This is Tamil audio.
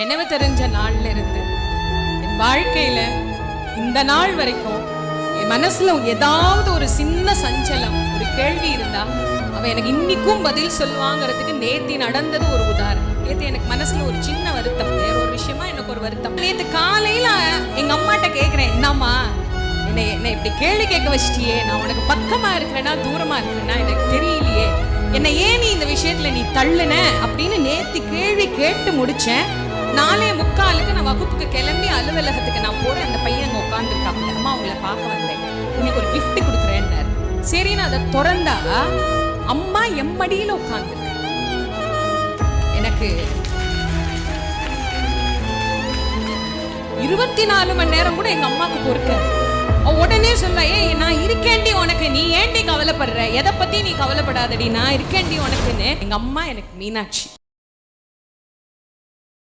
நினைவு தெரிஞ்ச நாள்ல இருந்து என் வாழ்க்கையில இந்த நாள் வரைக்கும் என் மனசுல ஏதாவது ஒரு சின்ன சஞ்சலம் ஒரு கேள்வி இருந்தா அவ எனக்கு இன்னைக்கும் பதில் சொல்லுவாங்கிறதுக்கு நேத்தி நடந்தது ஒரு உதாரணம். நேத்து எனக்கு மனசுல ஒரு சின்ன வருத்தம் வேற ஒரு விஷயமா எனக்கு ஒரு வருத்தம். நேத்து காலையில எங்க அம்மாட்ட கேக்குறேன் என்னம்மா என்னை என்னை இப்படி கேள்வி கேட்க வச்சிட்டியே நான் உனக்கு பக்கமா இருக்கிறேனா தூரமா இருக்கிறேனா எனக்கு தெரியலையே. என்னை ஏன் நீ இந்த விஷயத்துல நீ தள்ளுன? அப்படின்னு நேத்து கேள்வி கேட்டு முடிச்சேன். நாலே முக்காலுக்கு நான் வகுப்புக்கு கிளம்பி அலுவலகத்துக்கு நான் போறேன். அந்த பையன் அங்க உட்காந்துருக்காங்க அம்மா உங்களை பார்க்க வந்தேன். உங்களுக்கு ஒரு கிஃப்ட் கொடுக்குறேன்னாரு. சரி நான் அதை திறந்தா அம்மா எம்மடியில் உட்காந்துருக்கு எனக்கு இருபத்தி நாலு மணி நேரம் கூட எங்க அம்மாவுக்கு பொறுக்க. உடனே சொல்ல ஏய் நான் இருக்கேன்டி உனக்கு. நீ ஏன்டி கவலைப்படுற? எதை பத்தி நீ கவலைப்படாதடி. நான் இருக்கேன்டி உனக்குன்னு. எங்க அம்மா எனக்கு மீனாட்சி.